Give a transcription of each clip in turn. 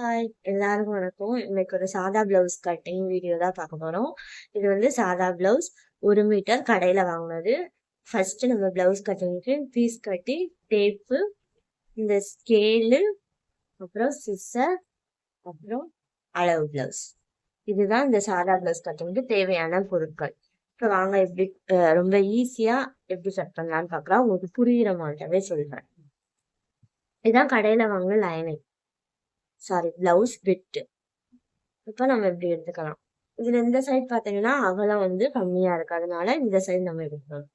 Hi எல்லாருக்கும் வணக்கம். இன்னைக்கு ஒரு சாதா பிளவுஸ் கட்டிங் வீடியோ தான் பார்க்க போகிறோம் இது வந்து சாதா பிளவுஸ் ஒரு மீட்டர் கடையில் வாங்கினது. ஃபர்ஸ்ட் நம்ம பிளவுஸ் கட்டிங்க்கு பீஸ் கட்டி டேப்பு இந்த ஸ்கேலு அப்புறம் சிஸ்ஸர் அப்புறம் அளவு பிளவுஸ் இதுதான் இந்த சாதா பிளவுஸ் கட்டிங்க்கு தேவையான பொருட்கள். இப்போ வாங்க எப்படி ரொம்ப ஈஸியாக எப்படி கட் பண்ணலான்னு பார்க்கலாம். உங்களுக்கு புரிகிற மாதிரியாவே சொல்கிறேன் இதுதான் கடையில் வாங்கின லைனிங் சாரி பிளவுஸ் பிட்டு இப்போ நம்ம இப்படி எடுத்துக்கலாம். இதுல இந்த சைடு பாத்தீங்கன்னா அகலம் வந்து கம்மியா இருக்கு. அதனால இந்த சைடு நம்ம எடுக்கலாம்.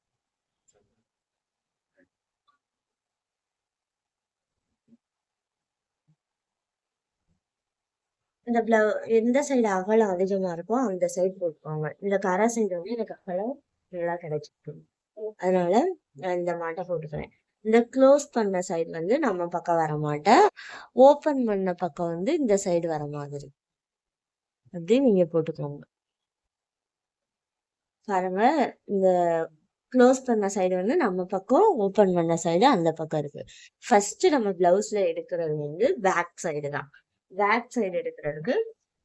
இந்த பிளவு எந்த சைடு அகலம் அதிகமா இருக்கோ அந்த சைடு போட்டுக்கோங்க. இந்த கரை சைடு வந்து எனக்கு அகலம் நல்லா கிடைச்சிருக்கும். அதனால நான் இந்த மாட்டை போட்டுக்கிறேன். இந்த க்ளோஸ் பண்ண சைடு வந்து நம்ம பக்கம் வர மாட்டேன். ஓப்பன் பண்ண பக்கம் வந்து இந்த சைடு வர மாதிரி. அப்படி நீங்க போட்டுக்கோங்க. பாருங்க இந்த க்ளோஸ் பண்ண சைடு வந்து நம்ம பக்கம் ஓப்பன் பண்ண சைடு அந்த பக்கம் இருக்கு. ஃபர்ஸ்ட் நம்ம பிளவுஸ்ல எடுக்கிறது வந்து பேக் சைடு தான். பேக் சைடு எடுக்கிறதுக்கு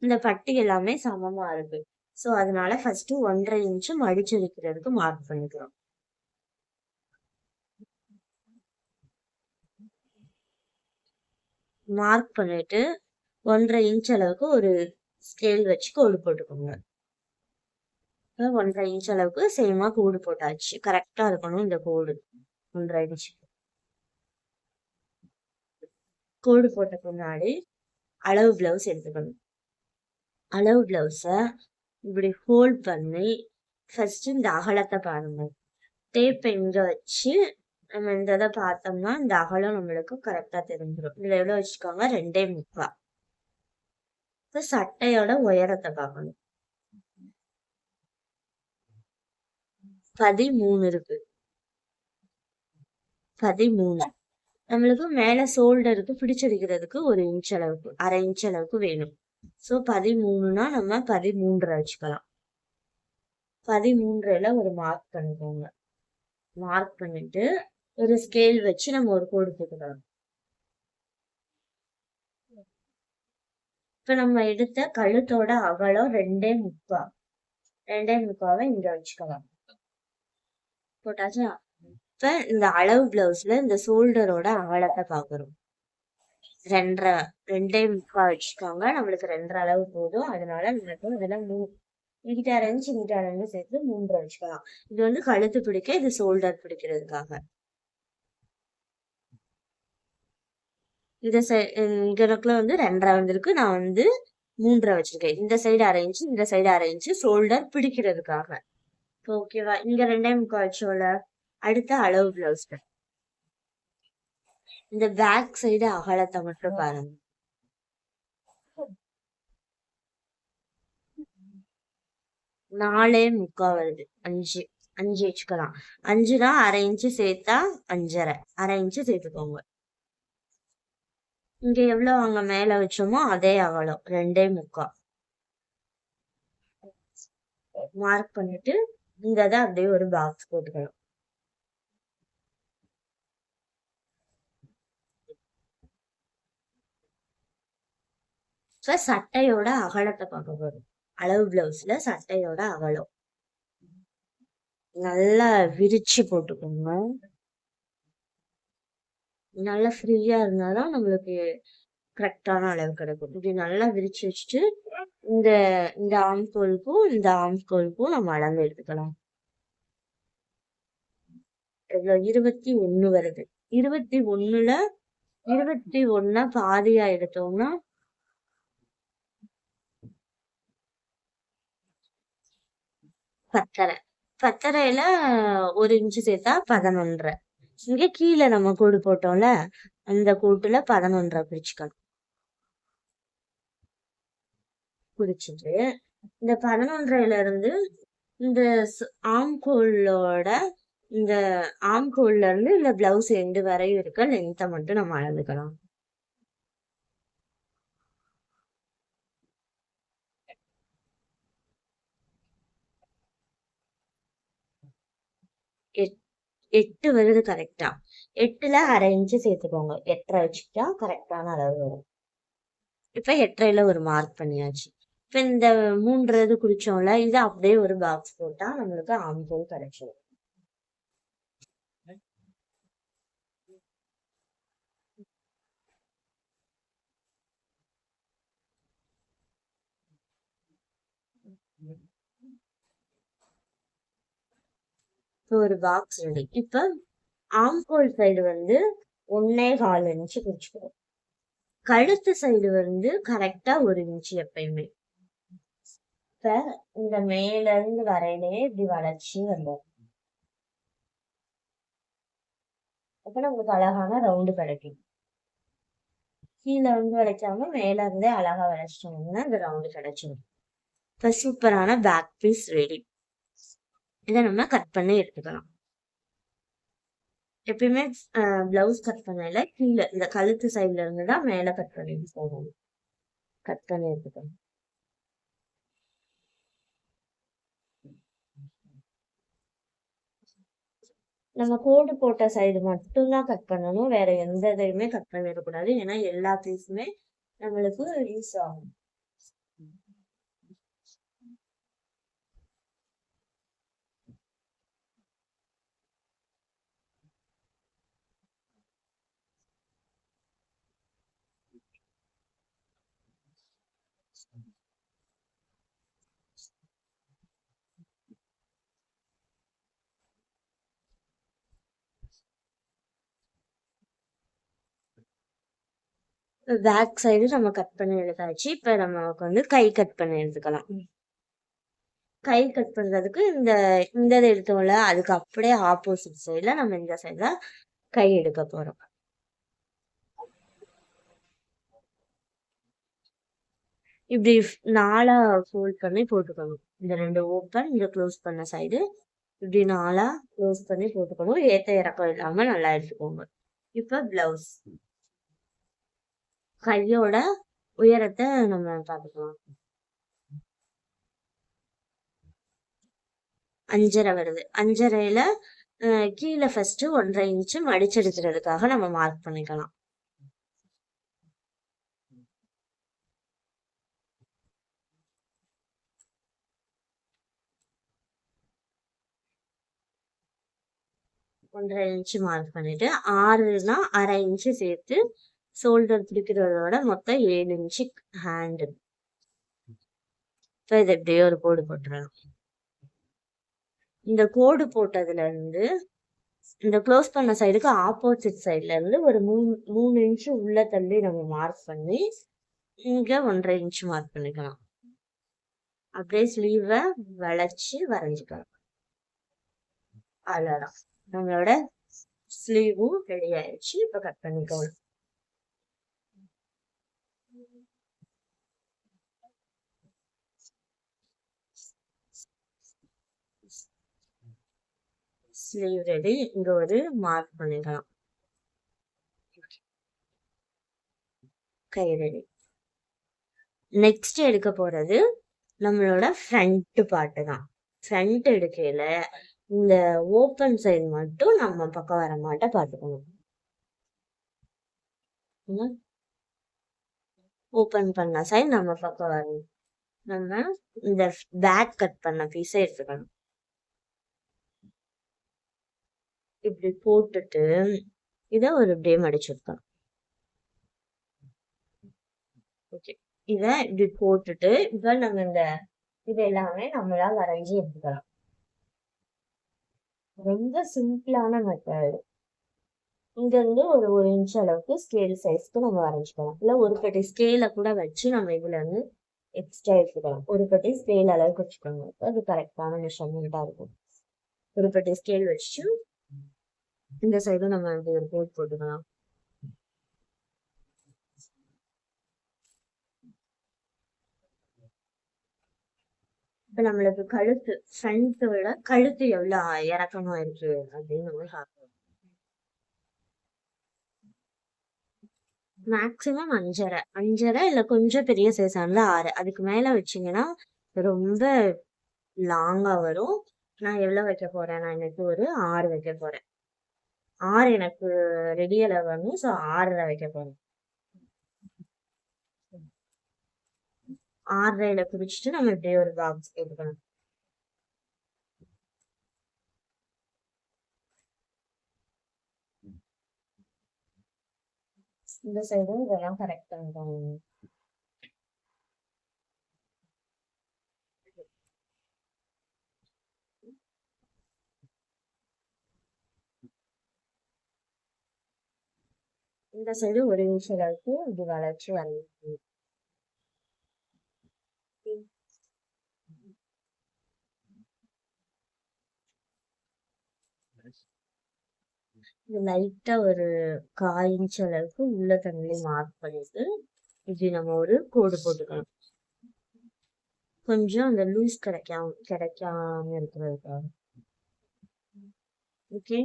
இந்த பட்டி எல்லாமே சமமா இருக்கு. ஸோ அதனால ஃபர்ஸ்ட் ஒன்றரை இன்ச்சு மடிச்சு வைக்கிறதுக்கு மார்க் பண்ணிக்கிறோம். மார்க் பண்ணிட்டு ஒன்றரை இன்ச் அளவுக்கு ஒரு ஸ்கேல் வச்சு கோடு போட்டுக்கோங்க. ஒன்றரை இன்ச் அளவுக்கு சேமா கோடு போட்டாச்சு. கரெக்டா இருக்கணும் இந்த கோடு. ஒன்றரை இன்ச் கோடு போட்ட பின்னாடி அளவு பிளவுஸ் எடுத்துக்கணும். அளவு பிளவுஸை இப்படி ஹோல்ட் பண்ணி ஃபர்ஸ்ட் இந்த அகலத்தை பாருங்க. டேப்பை இங்க வச்சு நம்ம இந்த இதை பார்த்தோம்னா இந்த அகலம் நம்மளுக்கு கரெக்டாக தெரிஞ்சிடும் இதில் எவ்வளவு வச்சுக்கோங்க? ரெண்டே முக்கா. இப்போ சட்டையோட உயரத்தை பார்க்கணும். பதிமூணு இருக்கு. பதிமூணு. நம்மளுக்கு மேல ஷோல்டருக்கு பிடிச்சடிக்கிறதுக்கு ஒரு இன்ச் அளவுக்கு அரை இன்ச் அளவுக்கு வேணும். ஸோ பதிமூணுனா நம்ம பதிமூன்றரை வச்சுக்கலாம். பதிமூன்றுல ஒரு மார்க் பண்ணிக்கோங்க. மார்க் பண்ணிட்டு ஒரு ஸ்கேல் வச்சு நம்ம ஒரு கோடு போட்டுக்கலாம் இப்ப நம்ம எடுத்த கழுத்தோட அகலம் ரெண்டே முக்கா. ரெண்டே முக்காவை இங்க வச்சுக்கலாம். போட்டாச்சா? இப்ப இந்த அளவு பிளவுஸ்ல இந்த ஷோல்டரோட அகலத்தை பாக்குறோம் ரெண்டரை ரெண்டே முக்கா வச்சுக்கோங்க. நம்மளுக்கு ரெண்டரை அளவு போதும். அதனால நம்மளுக்கு அதெல்லாம் மூ இங்கிட்ட அரைஞ்சு இங்கிட்ட அரைஞ்சு சேர்த்து மூன்றரை வச்சுக்கலாம். இது வந்து கழுத்து பிடிக்க இது ஷோல்டர் பிடிக்கிறதுக்காக. இந்த இந்த இங்கனக்குள்ள வந்து ரெண்டரை வந்திருக்கு. நான் வந்து மூன்றரை வச்சிருக்கேன். இந்த சைடு அரைஞ்சு இந்த சைடு அரைஞ்சு ஷோல்டர் பிடிக்கிறதுக்காக. ஓகேவா இங்க ரெண்டே முக்கால் வச்சோல அடுத்த அளவு பிளவுஸ் இந்த பேக் சைடு அகலத்தை மட்டும் பாருங்க. நாலே முக்கா வருது. அஞ்சு. அஞ்சு வச்சுக்கலாம். அஞ்சுனா அரை இன்ச்சு சேர்த்தா அஞ்சரை. அரை இன்ச்சு சேர்த்துக்கோங்க. இங்க எவ்வளவு அங்க மேல வச்சோமோ அதே அகலம் ரெண்டே முக்கா. மார்க் பண்ணிட்டு இங்க தான் அப்படியே ஒரு பாக்ஸ் போட்டுக்கணும். சட்டையோட அகலத்தை பார்க்க போறோம். அளவு பிளவுஸ்ல சட்டையோட அகலம். நல்லா விரிச்சு போட்டுக்கோங்க. நல்லா ஃப்ரீயா இருந்தாதான் நம்மளுக்கு கரெக்டான அளவு கிடைக்கும். இப்படி நல்லா விரிச்சு வச்சுட்டு இந்த இந்த ஆம்கோலுக்கும் இந்த ஆம்கோலுக்கும் நம்ம அளவு எடுத்துக்கலாம். இருபத்தி ஒண்ணு வருது. இருபத்தி ஒண்ணுல இருபத்தி ஒண்ணா பாதியா எடுத்தோம்னா பத்தரை. பத்தரையில ஒரு இன்ச்சு சேர்த்தா பதினொன்றரை. இங்கே கீழே நம்ம கூடு போட்டோம்ல அந்த கூட்டுல பதினொன்றரை பிரிச்சுக்கணும். பிரிச்சுட்டு இந்த பதினொன்றையில இருந்து இந்த ஆம்கோலோட இந்த ஆம்கோல்ல இருந்து இந்த பிளவுஸ் எண்டு வரையும் இருக்க லென்த்தை மட்டும் நம்ம அளந்துக்கலாம். எட்டு வருது கரெக்டா எட்டுல அரை இன்ச்சு சேர்த்துக்கோங்க. எட்டரை வச்சுக்கிட்டா கரெக்டான அளவு வரும். இப்ப எட்டரைல ஒரு மார்க் பண்ணியாச்சு. இப்ப இந்த மூன்று இது குடிச்சோம்ல இது அப்படியே ஒரு பாக்ஸ் போட்டா நம்மளுக்கு ஆம்கோல் கிடைச்சிடும் ஒரு பாக்ஸ் ரெடி இப்போ ஆம்கோல் சைடு வந்து ஒன்னே கால் இன்ச்சு குறிச்சுக்கணும் கழுத்து சைடு வந்து கரெக்டாக ஒரு இன்ச்சு எப்பயுமே. இப்போ இந்த மேலேருந்து வரையிலே இப்படி வளர்ச்சி வந்தோம் அப்போ நமக்கு அழகான ரவுண்டு கிடைக்கும். கீழே வந்து வளைக்காம மேல இருந்தே அழகா வளைச்சிட்டோம்னா இந்த ரவுண்டு கிடைச்சிடும் இப்போ சூப்பரான பேக் பீஸ் ரெடி இதை நம்ம கட் பண்ணி எடுத்துக்கலாம். எப்பயுமே பிளவுஸ் கட் பண்ணல கீழே இந்த கழுத்து சைட்ல இருந்து தான் மேல கட் பண்ணி போகணும். கட் பண்ணி எடுத்துக்கணும் நம்ம கோடு போட்ட சைடு மட்டும்தான் கட் பண்ணணும். வேற எந்த இதையுமே கட் பண்ணிடக்கூடாது. ஏன்னா எல்லா பீஸுமே நம்மளுக்கு யூஸ் ஆகும். பேக் சைடு நம்ம கட் பண்ணி எடுத்தாச்சு. இப்போ நமக்கு வந்து கை கட் பண்ணி எடுத்துக்கலாம். கை கட் பண்றதுக்கு இந்த இந்த எடுத்தோம்ல அதுக்கு அப்படியே ஆப்போசிட் சைடில் நம்ம இந்த சைடில் கை எடுக்க போறோம். இப்படி நாலா ஃபோல்ட் பண்ணி போட்டுக்கணும். இந்த ரெண்டு ஓப்பன் இந்த க்ளோஸ் பண்ண சைடு இப்படி நாலா க்ளோஸ் பண்ணி போட்டுக்கணும். ஏத்த இறக்கம் இல்லாம நல்லா எடுத்துக்கோங்க. இப்ப பிளவுஸ் கையோட உயரத்தை நம்ம பார்த்துக்கலாம். அஞ்சரை வருது. அஞ்சரையில கீழே ஃபர்ஸ்ட் ஒன்றரை இன்ச்சு மடிச்செடுக்கிறதுக்காக நம்ம மார்க் பண்ணிக்கலாம். ஒன்றரை இன்ச்சு மார்க் பண்ணிட்டு ஆறுனா அரை இன்ச்சு சேர்த்து ஷோல்டர் பிடிக்கிறதோட மொத்தம் ஏழு இன்ச்சு ஹேண்டு இப்போ இதை இப்படியே ஒரு கோடு போட்டுடலாம் இந்த கோடு போட்டதுல இருந்து இந்த க்ளோஸ் பண்ண சைடுக்கு ஆப்போசிட் சைட்ல இருந்து ஒரு மூணு மூணு இன்ச்சு உள்ள தள்ளி நம்ம மார்க் பண்ணி இங்க ஒன்றரை இன்ச்சு மார்க் பண்ணிக்கலாம். அப்படியே ஸ்லீவை வளைச்சு வரைஞ்சிக்கலாம். அவ்வளோதான் நம்மளோட ஸ்லீவும் ரெடி ஆயிடுச்சு. இப்போ கட் பண்ணிக்கணும் ஸ்லீவ் ரெடி இங்க ஒரு மார்க் பண்ணிக்கலாம். கை ரெடி நெக்ஸ்ட் எடுக்க போறது நம்மளோட ஃப்ரண்ட் பாட்டு தான். ஃப்ரண்ட் எடுக்கையில இந்த ஓப்பன் சைடு மட்டும் நம்ம பக்கம் வர மாட்ட பார்த்துக்கணும். ஓப்பன் பண்ண சைடு நம்ம பக்கம் வரணும் நம்ம இந்த பேக் கட் பண்ண பீஸை எடுத்துக்கணும். இப்படி போட்டுட்டு இதை ஒரு இப்படியே மடிச்சிருக்கணும் ஓகே இதை இப்படி போட்டுட்டு இப்ப நம்ம இந்த இது எல்லாமே நம்மளா வரைஞ்சி எடுத்துக்கலாம். ரொம்ப சிம்பிளான மெத்தட் இங்க இருந்து ஒரு ஒரு இன்ச் அளவுக்கு ஸ்கேல் சைஸ்க்கு நம்ம வரைஞ்சிக்கலாம். இல்ல ஒரு பெட்டி ஸ்கேல கூட வச்சு நம்ம இதுல இருந்து எக்ஸ்ட்ரா எடுத்துக்கலாம். ஒரு பெட்டி ஸ்கேல் அளவுக்கு வச்சுக்கோங்க. அது கரெக்டான மெஷர்மெண்ட்டாக இருக்கும். ஒரு பெட்டி ஸ்கேல் வச்சு இந்த சைடும் நம்ம இப்படி ஒரு கோட் போட்டுக்கலாம் இப்ப நம்மளுக்கு கழுத்து ஃப்ரண்ட் விட கழுத்து எவ்வளவு இறக்கமா இருக்கு அப்படின்னு நம்ம பார்க்கணும் மேக்சிமம் அஞ்சரை. அஞ்சரை இல்ல கொஞ்சம் பெரிய சைஸ் ஆனது ஆறு. அதுக்கு மேல வச்சீங்கன்னா ரொம்ப லாங்கா வரும். நான் எவ்வளவு வைக்க போறேன்? நான் இன்னைக்கு ஒரு ஆறு வைக்க போறேன். ஆறு எனக்கு ரெடியில வரணும் ஸோ ஆறரை வைக்க போகிறேன் ஆறரைல பிடிச்சிட்டு நம்ம இப்படியே ஒரு பாக்ஸ் எடுக்கணும் இந்த சைடும் இதெல்லாம் கரெக்டாக இருக்கும். இந்த சைடு ஒரு நிமிஷம் அளவுக்கு இது வளர்ச்சி வந்து லைட்டா ஒரு கால் இன்ச் அளவுக்கு உள்ள தண்ணி மார்க் பண்ணிட்டு இது நம்ம ஒரு கோடு போட்டுக்கணும் கொஞ்சம் அந்த லூஸ் கிடைக்காம கிடைக்காம இருக்கிறதுக்காக. ஓகே?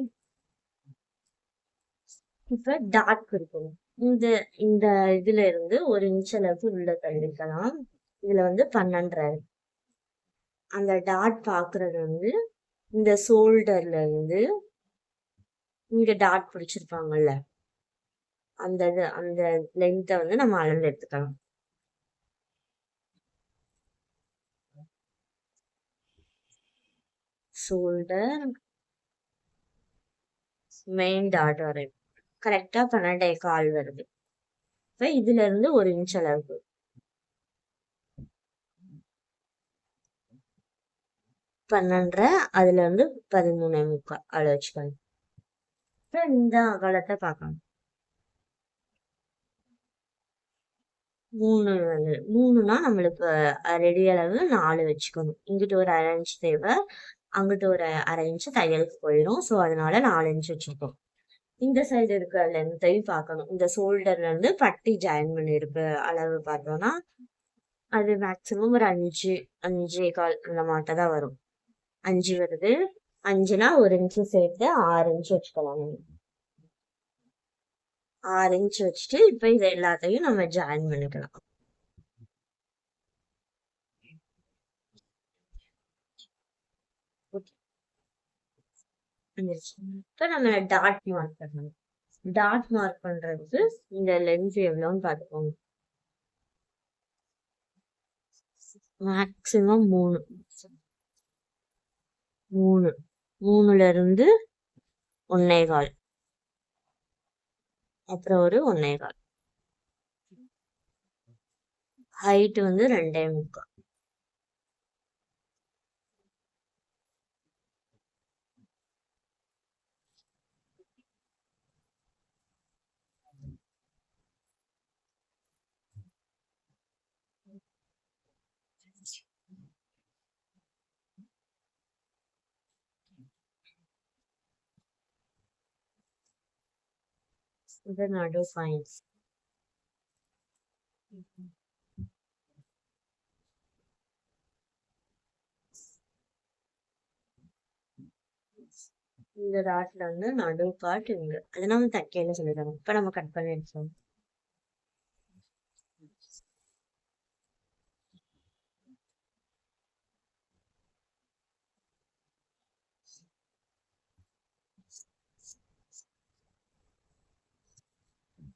இப்போ டாட் இருக்கும். இந்த இந்த இதுல இருந்து ஒரு இன்ச் அளவுக்கு உள்ள தள்ளிக்கலாம். இதுல வந்து பன்னெண்டரை. அந்த டாட் பாக்குறது வந்து இந்த ஷோல்டர்ல இருந்து இங்க டாட் பிடிச்சிருப்பாங்கல்ல. அந்த அந்த லென்த்தை வந்து நம்ம அளந்து எடுத்துக்கலாம். ஷோல்டர் மெயின் டாட் வரைக்கும் கரெக்டா பன்னெண்டே கால் வருது. இப்ப இதுல இருந்து ஒரு இன்ச் அளவுக்கு பன்னெண்டரை அதுல இருந்து பதிமூணு முக்கால் அளவு வச்சுக்கணும் இந்த அகலத்தை பார்க்கணும். மூணு மூணுனா நம்மளுக்கு ரெடி அளவு நாலு வச்சுக்கணும். இங்கிட்ட ஒரு அரை இன்ச் தேவை. அங்கிட்ட ஒரு அரை இன்ச்சு தையலுக்கு போயிடும். ஸோ அதனால நாலு இன்ச் வச்சுருக்கோம். இந்த சைடு இருக்கிற லென்த்தையும் பார்க்கணும். இந்த ஷோல்டர்ல இருந்து பட்டி ஜாயின் பண்ணியிருக்க அளவு பார்த்தோம்னா அது மேக்சிமம் ஒரு அஞ்சு அஞ்சே கால் அந்த மாட்டை தான் வரும். அஞ்சு வருது. அஞ்சுனா ஒரு இன்ச்சு சேர்த்து ஆறு இன்ச்சு வச்சுக்கலாம். ஆறு இன்ச்சு வச்சுட்டு இப்போ இதை எல்லாத்தையும் நம்ம ஜாயின் பண்ணிக்கலாம். இப்போ நம்ம டாட் மார்க் பண்ணணும். டாட் மார்க் பண்றதுக்கு இந்த லென்ஸ் எவ்வளோன்னு பார்த்துக்கோங்க. மேக்சிமம் மூணு. மூணு. மூணுல இருந்து ஒன்னே கால். அப்புறம் ஒரு ஒன்னே கால். ஹைட் வந்து ரெண்டே முக்கால். The nado இந்த ராட்ல வந்து நடு பார்ட் இங்க அதை நம்ம சொல்லிடுறாங்க. இப்ப நம்ம கட் பண்ணி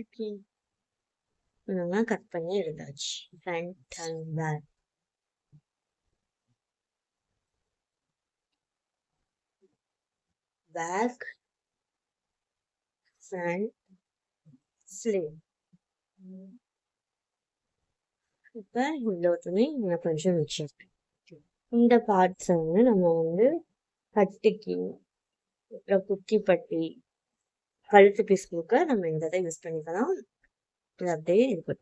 ஓகே நம்ம கட் பண்ணி எடுத்தாச்சு front and back back front sleeve இப்போ இவ்வளோ துணி நான் கொஞ்சம் வச்சிருக்கேன் இந்த பார்ட்ஸ் வந்து நம்ம வந்து கட்டிக்கு அப்புறம் குக்கி பட்டி கழுத்து பீஸ் கொடுக்க நம்ம இந்த இதை யூஸ் பண்ணிக்கலாம். இது அப்படியே இருக்கு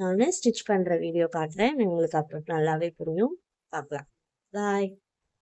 நான் ஸ்டிச் பண்ணுற வீடியோ காட்டுறேன். உங்களுக்கு அப்புறம் நல்லாவே புரியும். பார்க்கலாம். பாய்